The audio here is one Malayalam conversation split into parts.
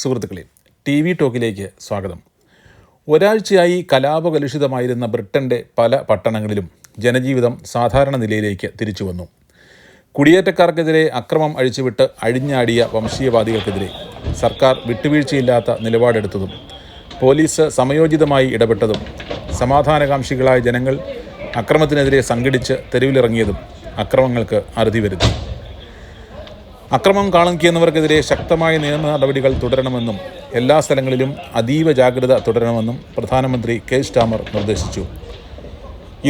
സുഹൃത്തുക്കളെ ടി വി ടോക്കിലേക്ക് സ്വാഗതം. ഒരാഴ്ചയായി കലാപകലുഷിതമായിരുന്ന ബ്രിട്ടന്റെ പല പട്ടണങ്ങളിലും ജനജീവിതം സാധാരണ നിലയിലേക്ക് തിരിച്ചു വന്നു. കുടിയേറ്റക്കാർക്കെതിരെ അക്രമം അഴിച്ചുവിട്ട് അഴിഞ്ഞാടിയ വംശീയവാദികൾക്കെതിരെ സർക്കാർ വിട്ടുവീഴ്ചയില്ലാത്ത നിലപാടെടുത്തതും പോലീസ് സമയോചിതമായി ഇടപെട്ടതും സമാധാനകാംക്ഷികളായ ജനങ്ങൾ അക്രമത്തിനെതിരെ സംഘടിച്ച് തെരുവിലിറങ്ങിയതും അക്രമങ്ങൾക്ക് അറുതി വരുത്തി. അക്രമം കാണിക്കുന്നവർക്കെതിരെ ശക്തമായ നിയമ നടപടികൾ തുടരണമെന്നും എല്ലാ സ്ഥലങ്ങളിലും അതീവ ജാഗ്രത തുടരണമെന്നും പ്രധാനമന്ത്രി കെ സ്റ്റാമർ നിർദ്ദേശിച്ചു.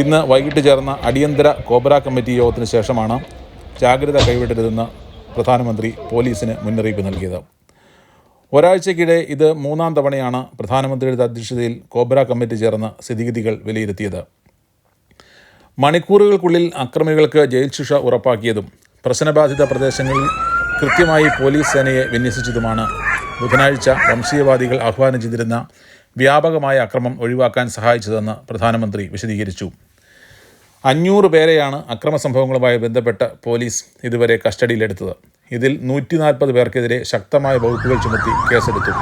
ഇന്ന് വൈകിട്ട് ചേർന്ന അടിയന്തര കോബ്ര കമ്മിറ്റി യോഗത്തിന് ശേഷമാണ് ജാഗ്രത കൈവിടരുതെന്ന് പ്രധാനമന്ത്രി പോലീസിന് മുന്നറിയിപ്പ് നൽകിയത്. ഒരാഴ്ചക്കിടെ ഇത് മൂന്നാം തവണയാണ് പ്രധാനമന്ത്രിയുടെ അധ്യക്ഷതയിൽ കോബ്ര കമ്മിറ്റി ചേർന്ന് സ്ഥിതിഗതികൾ വിലയിരുത്തിയത്. മണിക്കൂറുകൾക്കുള്ളിൽ അക്രമികൾക്ക് ജയിൽ ശിക്ഷ ഉറപ്പാക്കിയതും പ്രശ്നബാധിത പ്രദേശങ്ങളിൽ കൃത്യമായി പോലീസ് സേനയെ വിന്യസിച്ചതുമാണ്. ബുധനാഴ്ച വംശീയവാദികൾ ആഹ്വാനം ചെയ്തിരുന്ന വ്യാപകമായ അക്രമം ഒഴിവാക്കാൻ സഹായിച്ചതെന്ന് പ്രധാനമന്ത്രി വിശദീകരിച്ചു. അഞ്ഞൂറ് പേരെയാണ് അക്രമ സംഭവങ്ങളുമായി ബന്ധപ്പെട്ട് പോലീസ് ഇതുവരെ കസ്റ്റഡിയിലെടുത്തത്. ഇതിൽ നൂറ്റി നാൽപ്പത് പേർക്കെതിരെ ശക്തമായ വകുപ്പുകൾ ചുമത്തി കേസെടുത്തു.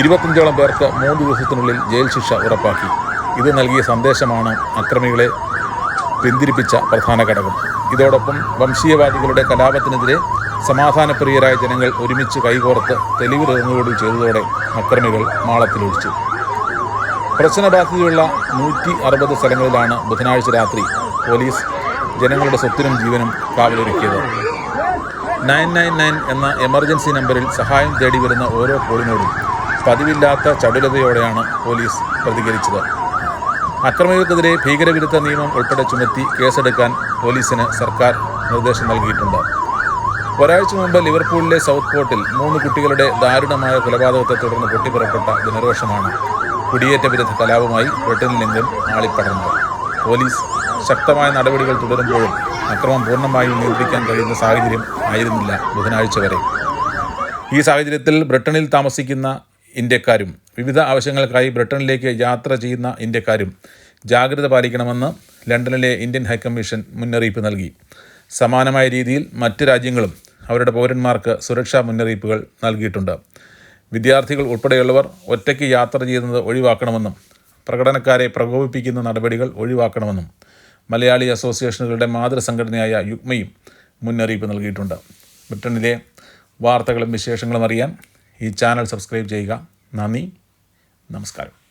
ഇരുപത്തഞ്ചോളം പേർക്ക് മൂന്ന് ദിവസത്തിനുള്ളിൽ ജയിൽ ശിക്ഷ ഉറപ്പാക്കി. ഇത് നൽകിയ സന്ദേശമാണ് അക്രമികളെ പിന്തിരിപ്പിച്ച പ്രധാന ഘടകം. ഇതോടൊപ്പം വംശീയവാദികളുടെ കലാപത്തിനെതിരെ സമാധാനപ്രിയരായ ജനങ്ങൾ ഒരുമിച്ച് കൈകോർത്ത് തെളിവ് തെളിവിറങ്ങുകൂടി ചെയ്തതോടെ അക്രമികൾ മാളത്തിലൊഴിച്ചു. പ്രശ്നബാധിതയുള്ള നൂറ്റി അറുപത് സ്ഥലങ്ങളിലാണ് ബുധനാഴ്ച രാത്രി പോലീസ് ജനങ്ങളുടെ സ്വത്തിനും ജീവനും കാവലൊരുക്കിയത്. നയൻ നയൻ നയൻ എന്ന എമർജൻസി നമ്പറിൽ സഹായം തേടി വരുന്ന ഓരോ കോളിനോടും പതിവില്ലാത്ത ചടുലതയോടെയാണ് പോലീസ് പ്രതികരിച്ചത്. അക്രമികൾക്കെതിരെ ഭീകരവിരുദ്ധ നിയമം ഉൾപ്പെടെ ചുമത്തി കേസെടുക്കാൻ പോലീസിന് സർക്കാർ നിർദ്ദേശം നൽകിയിട്ടുണ്ട്. ഒരാഴ്ച മുമ്പ് ലിവർപൂളിലെ സൗത്ത് പോർട്ടിൽ മൂന്ന് കുട്ടികളുടെ ദാരുണമായ കൊലപാതകത്തെ തുടർന്ന് പൊട്ടിപ്പുറപ്പെട്ട ജനരോഷമാണ് കുടിയേറ്റ വിരുദ്ധ കലാപമായി നിന്നും ആളിപ്പടർന്നത്. പോലീസ് ശക്തമായ നടപടികൾ തുടരുമ്പോഴും അക്രമം പൂർണമായും നിയന്ത്രിക്കാൻ കഴിയുന്ന സാഹചര്യം ആയിരുന്നില്ല ബുധനാഴ്ച വരെ. ഈ സാഹചര്യത്തിൽ ബ്രിട്ടനിൽ താമസിക്കുന്ന ഇന്ത്യക്കാരും വിവിധ ആവശ്യങ്ങൾക്കായി ബ്രിട്ടനിലേക്ക് യാത്ര ചെയ്യുന്ന ഇന്ത്യക്കാരും ജാഗ്രത പാലിക്കണമെന്ന് ലണ്ടനിലെ ഇന്ത്യൻ ഹൈക്കമ്മീഷൻ മുന്നറിയിപ്പ് നൽകി. സമാനമായ രീതിയിൽ മറ്റ് രാജ്യങ്ങളും അവരുടെ പൗരന്മാർക്ക് സുരക്ഷാ മുന്നറിയിപ്പുകൾ നൽകിയിട്ടുണ്ട്. വിദ്യാർത്ഥികൾ ഉൾപ്പെടെയുള്ളവർ ഒറ്റയ്ക്ക് യാത്ര ചെയ്യുന്നത് ഒഴിവാക്കണമെന്നും പ്രകടനക്കാരെ പ്രകോപിപ്പിക്കുന്ന നടപടികൾ ഒഴിവാക്കണമെന്നും മലയാളി അസോസിയേഷനുകളുടെ മാതൃസംഘടനയായ യുഗ്മയും മുന്നറിയിപ്പ് നൽകിയിട്ടുണ്ട്. ബ്രിട്ടനിലെ വാർത്തകളും വിശേഷങ്ങളും അറിയാൻ ഈ ചാനൽ സബ്സ്ക്രൈബ് ചെയ്യുക. നന്ദി. നമസ്കാരം.